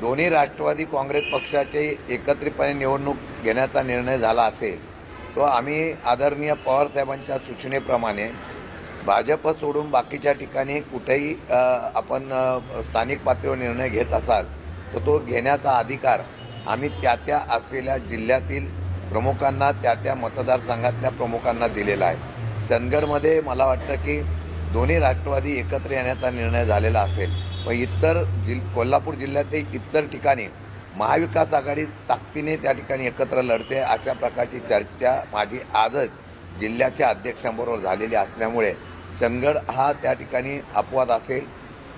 दोन्ही राष्ट्रवादी काँग्रेस पक्षाचे एकत्रितपणे निवडणूक घेण्याचा निर्णय झाला असेल तो आम्ही आदरणीय पवारसाहेबांच्या सूचनेप्रमाणे भाजप सोडून बाकीच्या ठिकाणी कुठेही आपण स्थानिक पातळीवर निर्णय घेत असाल तर तो घेण्याचा अधिकार आम्ही त्या त्या असलेल्या जिल्ह्यातील प्रमुखांना त्या त्या मतदारसंघातल्या प्रमुखांना दिलेला आहे. चंदगडमध्ये मला वाटतं की दोन्ही राष्ट्रवादी एकत्र येण्याचा निर्णय झालेला असेल. व इतर जिल कोल्हापूर जिल्ह्यातील इतर ठिकाणी महाविकास आघाडी ताकदीने त्या ठिकाणी एकत्र लढते अशा प्रकारची चर्चा माझी आजच जिल्ह्याच्या अध्यक्षांबरोबर झालेली असल्यामुळे चंदगड हा त्या ठिकाणी अपवाद असेल.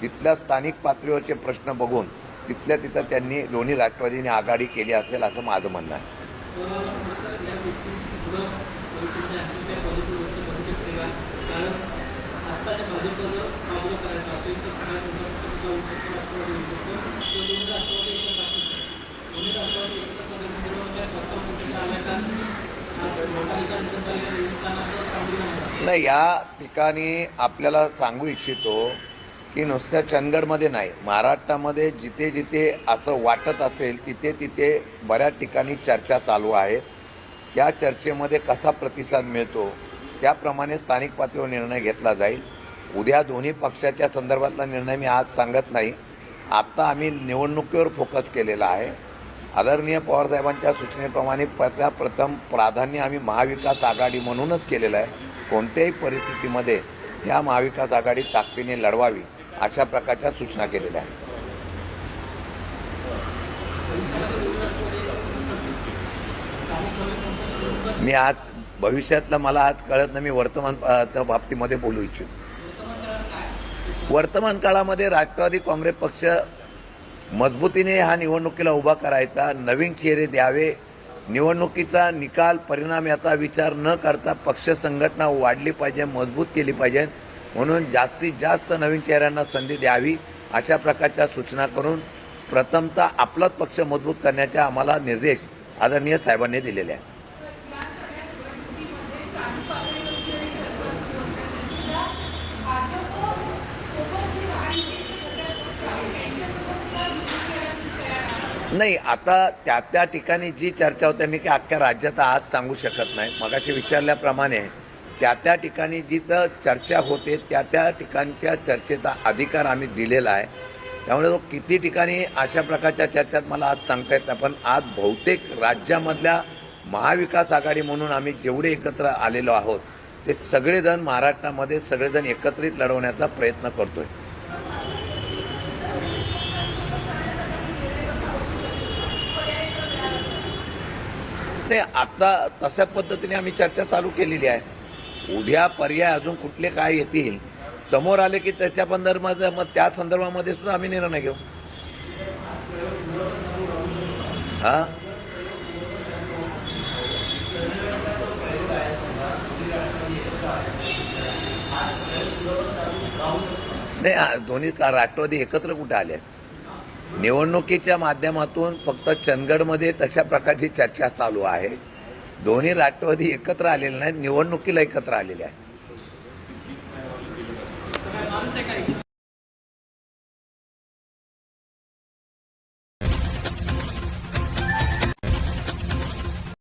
तिथल्या स्थानिक पातळीवरचे प्रश्न बघून तिथल्या तिथं त्यांनी दोन्ही राष्ट्रवादीने आघाडी केली असेल असं माझं म्हणणं आहे कारण आत्ताच्या भाजपचं बाजूला करायचं असेल तर सगळ्यात मोठा मुद्दा उत्तर राष्ट्रवादी एकत्र पक्षाचे दोन्ही राष्ट्रवादी एकत्र पद्धतीने प्रथम कुठेला आल्या का महापालिका नगरपालिका निवडणुकांना सामोरे जाणार नाही या ठिकाणी आपल्याला सांगू इच्छितो की नुसत्या चंदगडमध्ये नाही महाराष्ट्रामध्ये जिथे जिथे असं वाटत असेल तिथे तिथे बऱ्याच ठिकाणी चर्चा चालू आहेत. या चर्चेमध्ये कसा प्रतिसाद मिळतो त्याप्रमाणे स्थानिक पातळीवर निर्णय घेतला जाईल. उद्या दोन्ही पक्षाच्या संदर्भातला निर्णय मी आज सांगत नाही. आत्ता आम्ही निवडणुकीवर फोकस केलेला आहे. आदरणीय पवारसाहेबांच्या सूचनेप्रमाणे पहिल्या प्रथम प्राधान्य आम्ही महाविकास आघाडी म्हणूनच केलेलं आहे. कोणत्याही परिस्थितीमध्ये या महाविकास आघाडी ताकदीने लढवावी अशा प्रकारच्या सूचना केलेल्या आहेत. मी आज भविष्यातलं मला आज कळत नाही मी वर्तमान बाबतीमध्ये बोलू इच्छितो. वर्तमान काळामध्ये राष्ट्रवादी काँग्रेस पक्ष मजबूतीने हा निवडणुकीला उभा करायचा नवीन चेहरे द्यावे निवडणुकीचा निकाल परिणाम याचा विचार न करता पक्ष संघटना वाढली पाहिजे मजबूत केली पाहिजे. म्हणून जास्तीत जास्त नवीन चेहऱ्यांना संधी द्यावी अशा प्रकारच्या सूचना करून प्रथमतः आपलाच पक्ष मजबूत करण्याचे आम्हाला निर्देश आदरणीय साहेबांनी दिलेले आहेत. नाही आता त्या त्या ठिकाणी जी चर्चा होते मी की अख्ख्या राज्यात आज सांगू शकत नाही. मगाशी विचारल्याप्रमाणे त्या त्या ठिकाणी जिथं चर्चा होते त्या त्या ठिकाणच्या चर्चेचा अधिकार आम्ही दिलेला आहे. त्यामुळे तो किती ठिकाणी अशा प्रकारच्या चर्चेत मला आज सांगता येत नाही पण आज बहुतेक राज्यामधल्या महाविकास आघाडी म्हणून आम्ही जेवढे एकत्र आलेलो आहोत ते सगळेजण महाराष्ट्रामध्ये सगळेजण एकत्रित लढवण्याचा प्रयत्न करतोय. नाही आता तशा पद्धतीने आम्ही चर्चा चालू केलेली आहे. उद्या पर्याय अजून कुठले काय येतील? समोर आले की त्याच्या संदर्भात मग त्या संदर्भामध्ये सुद्धा आम्ही निर्णय घेऊ. हा? नाही दोन्ही का- राष्ट्रवादी एकत्र कुठे आले निवडणुकीच्या माध्यमातून फक्त चंदगडमध्ये तशा प्रकारची चर्चा चालू आहे. दोन्ही राष्ट्रवादी एकत्र आलेले नाहीत निवडणुकीला एकत्र आलेले आहेत.